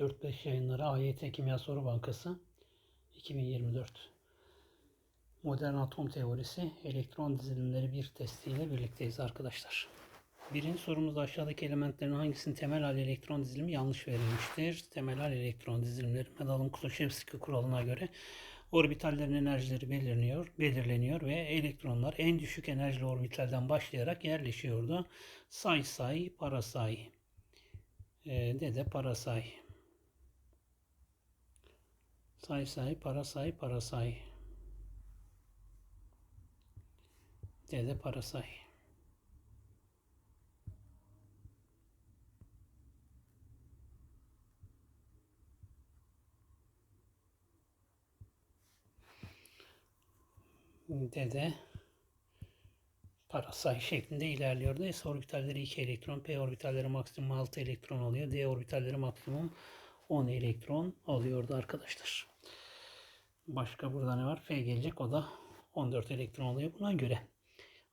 345 yayınları AYT Kimya Soru Bankası 2024 Modern atom teorisi elektron dizilimleri bir testiyle birlikteyiz arkadaşlar. Birinci sorumuzda aşağıdaki elementlerin hangisinin temel hal elektron dizilimi yanlış verilmiştir? Temel hal elektron dizilimleri Medal'ın-Klosevski kuralına göre orbitallerin enerjileri belirleniyor, belirleniyor ve elektronlar en düşük enerjili orbitalden başlayarak yerleşiyordu. Say say, parasay. Ee, Dede parasay. Say say, parasay, parasay. Dede parasay. Dede parasay şeklinde ilerliyordu. S orbitalleri 2 elektron, P orbitalleri maksimum 6 elektron alıyor. D orbitalleri maksimum 10 elektron alıyordu arkadaşlar. Başka burada ne var? F gelecek o da 14 elektron alıyor buna göre.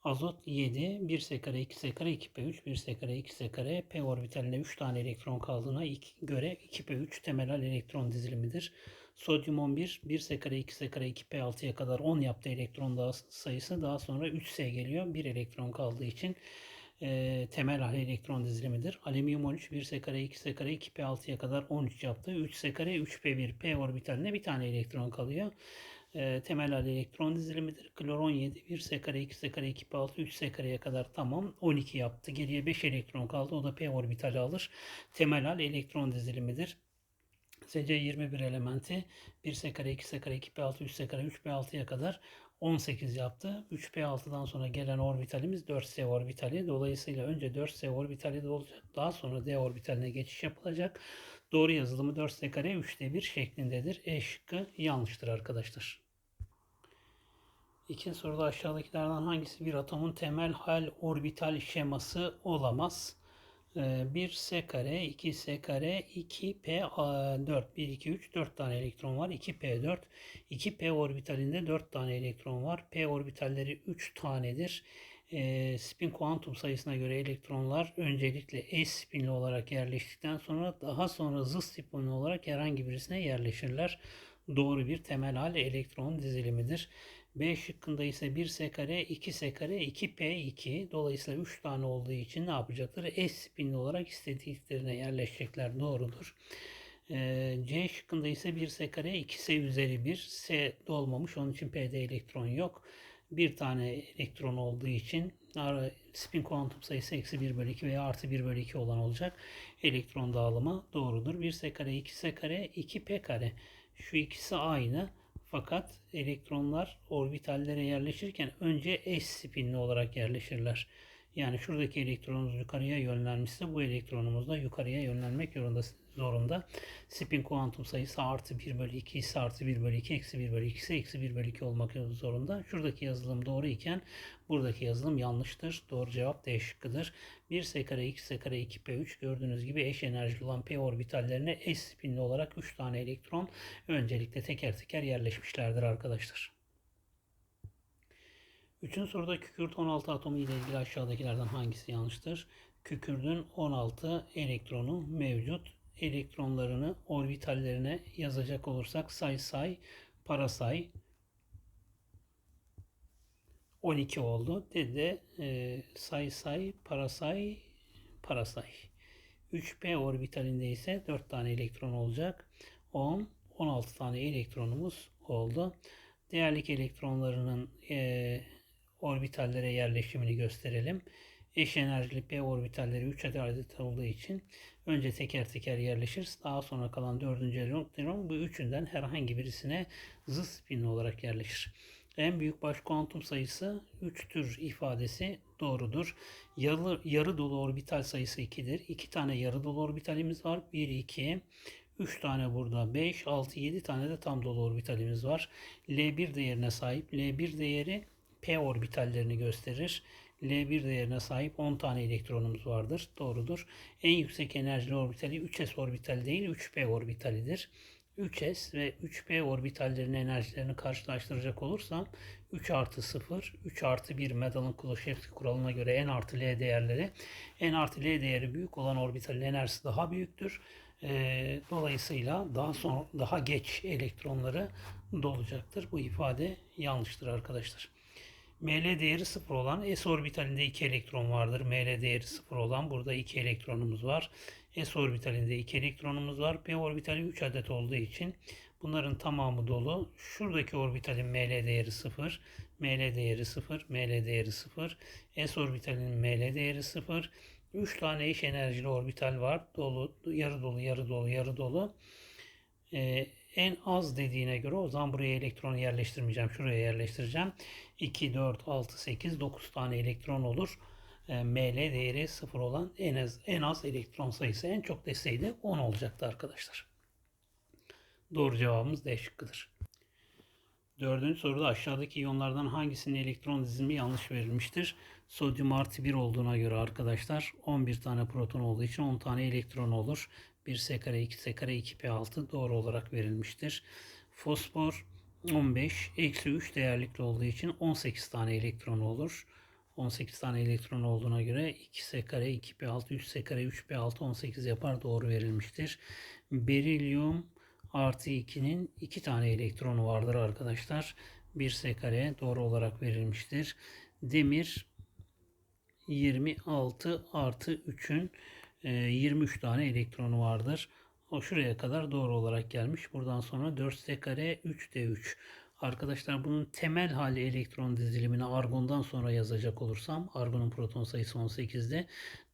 Azot 7, 1 s kare, 2 s kare, 2 p 3, 1 s kare, 2 s kare, p orbitalinde 3 tane elektron kaldığına göre 2 p 3 temel hal elektron dizilimidir. Sodyum 11, 1 s kare, 2 s kare, 2 p 6'ya kadar 10 yaptığı elektron daha sayısı daha sonra 3 s geliyor. 1 elektron kaldığı için e, temel hal elektron dizilimidir. Alüminyum 13, 1 s kare, 2 s kare, 2 p 6'ya kadar 13 yaptı. 3 s kare, 3 p 1, p orbitalinde bir tane elektron kalıyor e, temel hal elektron dizilimidir. Kloron 7, 1 s kare, 2 s kare, 2 p 6, 3 s kareye kadar tamam. 12 yaptı. Geriye 5 elektron kaldı. O da p orbitali alır. Temel hal elektron dizilimidir. SC21 elementi 1 s kare, 2 s kare, 2 p 6, 3 s kare, 3 p 6'ya kadar 18 yaptı. 3 p 6'dan sonra gelen orbitalimiz 4 s orbitali. Dolayısıyla önce 4 s orbitali de olacak. Daha sonra d orbitaline geçiş yapılacak. Doğru yazılımı 4 s kare 3'te 1 şeklindedir. E şıkkı yanlıştır arkadaşlar. İkinci soruda aşağıdakilerden hangisi bir atomun temel hal orbital şeması olamaz? 1 s kare, 2 s kare, 2 p 4, 1, 2, 3, 4 tane elektron var. 2 p 4, 2 p orbitalinde 4 tane elektron var. P orbitalleri 3 tanedir. E, spin kuantum sayısına göre elektronlar öncelikle s spinli olarak yerleştikten sonra daha sonra z spinli olarak herhangi birisine yerleşirler. Doğru bir temel hal elektron dizilimidir. B şıkkında ise 1 s kare, 2 s kare, 2 p 2. Dolayısıyla 3 tane olduğu için ne yapacaklar? S spinli olarak istediklerine yerleşecekler. Doğrudur. Ee, C şıkkında ise 1 s kare, 2 s üzeri 1. S dolmamış. Onun için P'de elektron yok. Bir tane elektron olduğu için spin kuantum sayısı eksi 1 bölü 2 veya artı 1 bölü 2 olan olacak. Elektron dağılımı doğrudur. 1 s kare, 2 s kare, 2 p kare. Şu ikisi aynı. Fakat elektronlar orbitallere yerleşirken önce S spinli olarak yerleşirler. Yani şuradaki elektronumuz yukarıya yönlenmişse bu elektronumuz da yukarıya yönlenmek zorunda. zorunda. Spin kuantum sayısı artı 1 bölü 2 ise artı 1 bölü 2 eksi 1 bölü 2 ise eksi 1 bölü 2 olmak zorunda. Şuradaki yazılım doğru iken buradaki yazılım yanlıştır. Doğru cevap D şıkkıdır. 1 s kare 2 s kare 2 p 3 gördüğünüz gibi eş enerjili olan p orbitallerine eş spinli olarak 3 tane elektron öncelikle teker teker yerleşmişlerdir arkadaşlar. Üçüncü soruda kükürt 16 atomu ile ilgili aşağıdakilerden hangisi yanlıştır? Kükürdün 16 elektronu mevcut. Elektronlarını orbitallerine yazacak olursak say say, parasay 12 oldu. Dede e, say say, parasay, parasay. 3p orbitalinde ise 4 tane elektron olacak. 10, 16 tane elektronumuz oldu. Değerlik elektronlarının e, orbitallere yerleşimini gösterelim. Eş enerjili p orbitalleri 3 adet olduğu için önce teker teker yerleşir. Daha sonra kalan 4. elektron bu üçünden herhangi birisine z spin olarak yerleşir. En büyük baş kuantum sayısı 3'tür ifadesi doğrudur. Yarı, yarı dolu orbital sayısı 2'dir. 2 tane yarı dolu orbitalimiz var. 1, 2, 3 tane burada 5, 6, 7 tane de tam dolu orbitalimiz var. L1 değerine sahip. L1 değeri P orbitallerini gösterir. L1 değerine sahip 10 tane elektronumuz vardır. Doğrudur. En yüksek enerjili orbitali 3s orbital değil 3p orbitalidir. 3s ve 3p orbitallerinin enerjilerini karşılaştıracak olursam 3 artı 0, 3 artı 1 Medal'ın Klosevski kuralına göre n artı l değerleri n artı l değeri büyük olan orbitalin enerjisi daha büyüktür. E, dolayısıyla daha sonra daha geç elektronları dolacaktır. Bu ifade yanlıştır arkadaşlar. ML değeri 0 olan S orbitalinde 2 elektron vardır. ML değeri 0 olan burada 2 elektronumuz var. S orbitalinde 2 elektronumuz var. P orbitali 3 adet olduğu için bunların tamamı dolu. Şuradaki orbitalin ML değeri 0. ML değeri 0. ML değeri 0. S orbitalinin ML değeri 0. 3 tane eş enerjili orbital var. Dolu, yarı dolu, yarı dolu, yarı dolu. Ee, en az dediğine göre o zaman buraya elektronu yerleştirmeyeceğim. Şuraya yerleştireceğim. 2, 4, 6, 8, 9 tane elektron olur. E, ML değeri 0 olan en az en az elektron sayısı en çok deseydi 10 olacaktı arkadaşlar. Doğru cevabımız D şıkkıdır. Dördüncü soruda aşağıdaki iyonlardan hangisinin elektron dizilimi yanlış verilmiştir? Sodyum artı 1 olduğuna göre arkadaşlar 11 tane proton olduğu için 10 tane elektron olur. 1 S kare 2 S kare 2 P6 doğru olarak verilmiştir. Fosfor 15 eksi 3 değerlikli olduğu için 18 tane elektron olur. 18 tane elektron olduğuna göre 2 S kare 2 P6 3 S kare 3 P6 18 yapar doğru verilmiştir. Berilyum artı 2'nin 2 tane elektronu vardır arkadaşlar. 1 S kare doğru olarak verilmiştir. Demir 26 artı 3'ün 23 tane elektronu vardır. O şuraya kadar doğru olarak gelmiş. Buradan sonra 4S kare 3D3. Arkadaşlar bunun temel hali elektron dizilimini argondan sonra yazacak olursam argonun proton sayısı 18'de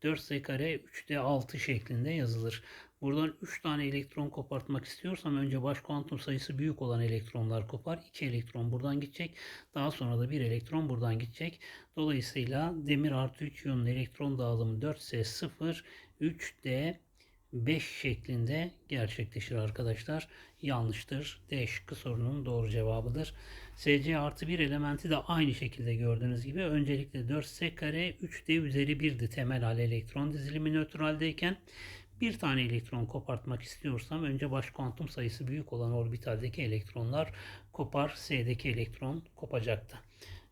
4S kare 3D 6 şeklinde yazılır. Buradan 3 tane elektron kopartmak istiyorsam önce baş kuantum sayısı büyük olan elektronlar kopar. 2 elektron buradan gidecek. Daha sonra da 1 elektron buradan gidecek. Dolayısıyla demir artı 3 iyonun elektron dağılımı 4S0 3D 5 şeklinde gerçekleşir arkadaşlar. Yanlıştır. D şıkkı sorunun doğru cevabıdır. SC artı 1 elementi de aynı şekilde gördüğünüz gibi öncelikle 4S kare 3D üzeri 1'di temel hal elektron dizilimi nötraldeyken bir tane elektron kopartmak istiyorsam önce baş kuantum sayısı büyük olan orbitaldeki elektronlar kopar. S'deki elektron kopacaktı.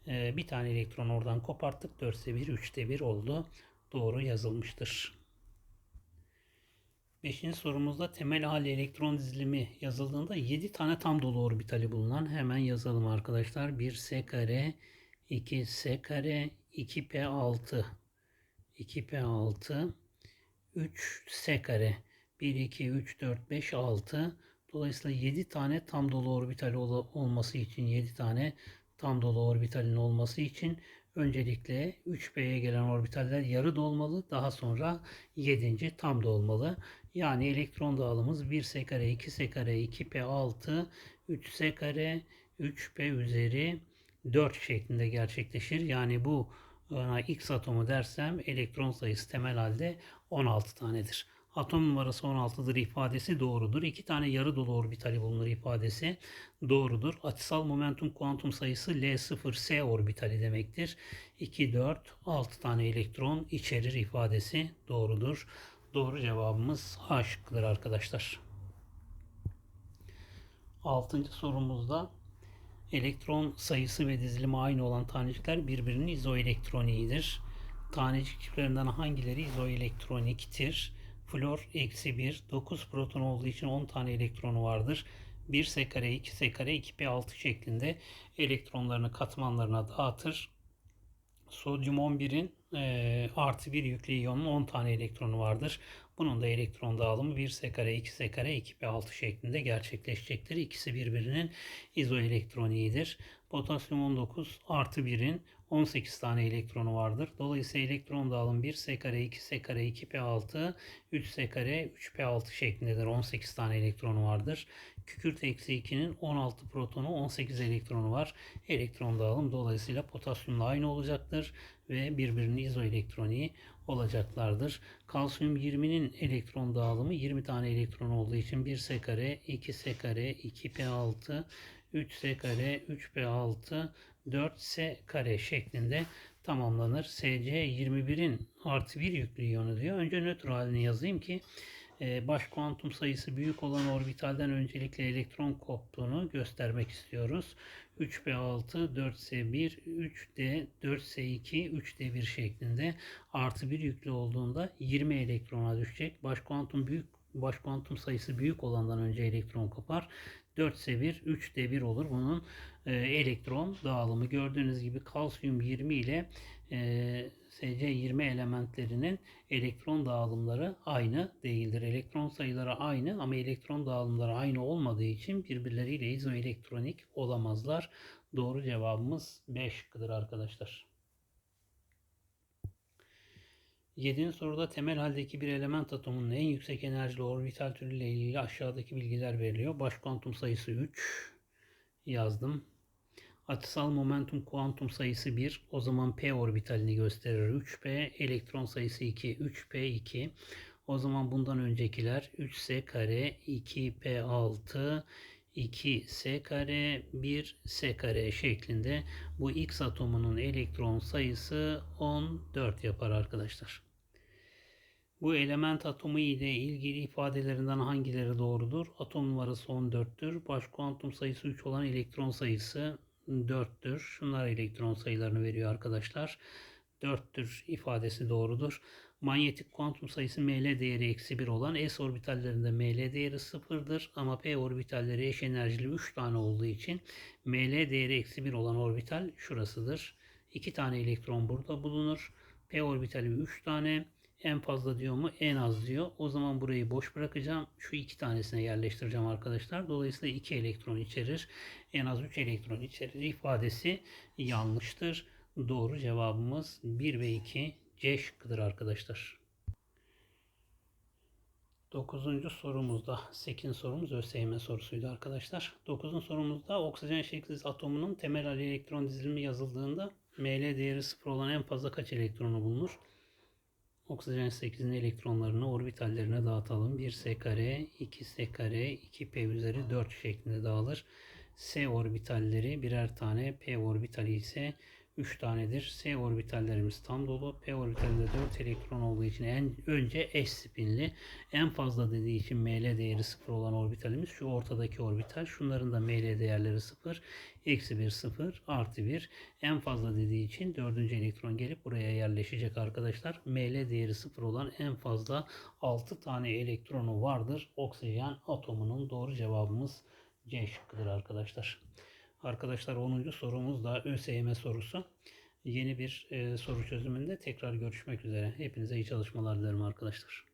Ee, bir tane elektron oradan koparttık. 4'te 1, 3'te 1 oldu. Doğru yazılmıştır. Beşinci sorumuzda temel hali elektron dizilimi yazıldığında 7 tane tam dolu orbitali bulunan hemen yazalım arkadaşlar. 1 S kare, 2 S kare, 2 P6, 2 P6, 3 S kare, 1, 2, 3, 4, 5, 6. Dolayısıyla 7 tane tam dolu orbital olması için 7 tane tam dolu orbitalin olması için Öncelikle 3P'ye gelen orbitaller yarı dolmalı. Daha sonra 7. tam dolmalı. Yani elektron dağılımımız 1S kare, 2S kare, 2P6, 3S kare, 3P üzeri 4 şeklinde gerçekleşir. Yani bu X atomu dersem elektron sayısı temel halde 16 tanedir atom numarası 16'dır ifadesi doğrudur. İki tane yarı dolu orbitali bulunur ifadesi doğrudur. Açısal momentum kuantum sayısı L0S orbitali demektir. 2, 4, 6 tane elektron içerir ifadesi doğrudur. Doğru cevabımız A şıkkıdır arkadaşlar. Altıncı sorumuzda elektron sayısı ve dizilimi aynı olan tanecikler birbirinin izoelektroniğidir. Tanecik çiftlerinden hangileri izoelektroniktir? Flor eksi 1. 9 proton olduğu için 10 tane elektronu vardır. 1 S kare 2 S kare 2P6 şeklinde elektronlarını katmanlarına dağıtır. Sodyum 11'in e, artı 1 yüklü iyonun 10 tane elektronu vardır. Bunun da elektron dağılımı 1 S kare 2 S kare 2P6 şeklinde gerçekleşecektir. İkisi birbirinin izoelektroniğidir. Potasyum 19 artı 1'in 18 tane elektronu vardır. Dolayısıyla elektron dağılım 1 S kare 2 S kare 2 P6 3 S kare 3 P6 şeklindedir. 18 tane elektronu vardır. Kükürt eksi 2'nin 16 protonu 18 elektronu var. Elektron dağılım dolayısıyla potasyumla aynı olacaktır ve birbirinin izoelektroniği olacaklardır. Kalsiyum 20'nin elektron dağılımı 20 tane elektron olduğu için 1 S kare 2 S kare 2 P6 3 S kare 3 P6 4S kare şeklinde tamamlanır. SC 21'in artı 1 yüklü iyonu diyor. Önce nötr halini yazayım ki e, baş kuantum sayısı büyük olan orbitalden öncelikle elektron koptuğunu göstermek istiyoruz. 3p6, 4s1, 3d, 4s2, 3d1 şeklinde artı 1 yüklü olduğunda 20 elektrona düşecek. Baş kuantum büyük baş kuantum sayısı büyük olandan önce elektron kopar. 4 ise 1, 3 de 1 olur. Bunun e, elektron dağılımı gördüğünüz gibi kalsiyum 20 ile e, SC20 elementlerinin elektron dağılımları aynı değildir. Elektron sayıları aynı ama elektron dağılımları aynı olmadığı için birbirleriyle izoelektronik olamazlar. Doğru cevabımız 5 şıkkıdır arkadaşlar. 7. soruda temel haldeki bir element atomunun en yüksek enerjili orbital türüyle ilgili aşağıdaki bilgiler veriliyor. Baş kuantum sayısı 3 yazdım. Açısal momentum kuantum sayısı 1. O zaman p orbitalini gösterir. 3p elektron sayısı 2. 3p2. O zaman bundan öncekiler 3s kare 2p6 2s kare 1s kare şeklinde bu x atomunun elektron sayısı 14 yapar arkadaşlar. Bu element atomu ile ilgili ifadelerinden hangileri doğrudur? Atom numarası 14'tür. Baş kuantum sayısı 3 olan elektron sayısı 4'tür. Şunlar elektron sayılarını veriyor arkadaşlar. 4'tür ifadesi doğrudur. Manyetik kuantum sayısı ML değeri eksi 1 olan S orbitallerinde ML değeri 0'dır. Ama P orbitalleri eş enerjili 3 tane olduğu için ML değeri eksi 1 olan orbital şurasıdır. 2 tane elektron burada bulunur. P orbitali 3 tane. En fazla diyor mu? En az diyor. O zaman burayı boş bırakacağım. Şu iki tanesine yerleştireceğim arkadaşlar. Dolayısıyla 2 elektron içerir. En az 3 elektron içerir ifadesi yanlıştır. Doğru cevabımız 1 ve 2 C şıkkıdır arkadaşlar. 9. sorumuzda 8. sorumuz ÖSYM sorusuydu arkadaşlar. 9. sorumuzda oksijen şeksiz atomunun temel elektron dizilimi yazıldığında ML değeri 0 olan en fazla kaç elektronu bulunur? Oksijen 8'in elektronlarını orbitallerine dağıtalım. 1 S kare, 2 S kare, 2 P üzeri 4 şeklinde dağılır. S orbitalleri birer tane, P orbitali ise 3 tanedir. S orbitallerimiz tam dolu. P orbitalinde 4 elektron olduğu için en önce eş spinli. En fazla dediği için ML değeri 0 olan orbitalimiz şu ortadaki orbital. Şunların da ML değerleri 0. Eksi 1 0 artı 1. En fazla dediği için 4. elektron gelip buraya yerleşecek arkadaşlar. ML değeri 0 olan en fazla 6 tane elektronu vardır. Oksijen atomunun doğru cevabımız C şıkkıdır arkadaşlar. Arkadaşlar 10. sorumuz da ÖSYM sorusu. Yeni bir e, soru çözümünde tekrar görüşmek üzere. Hepinize iyi çalışmalar dilerim arkadaşlar.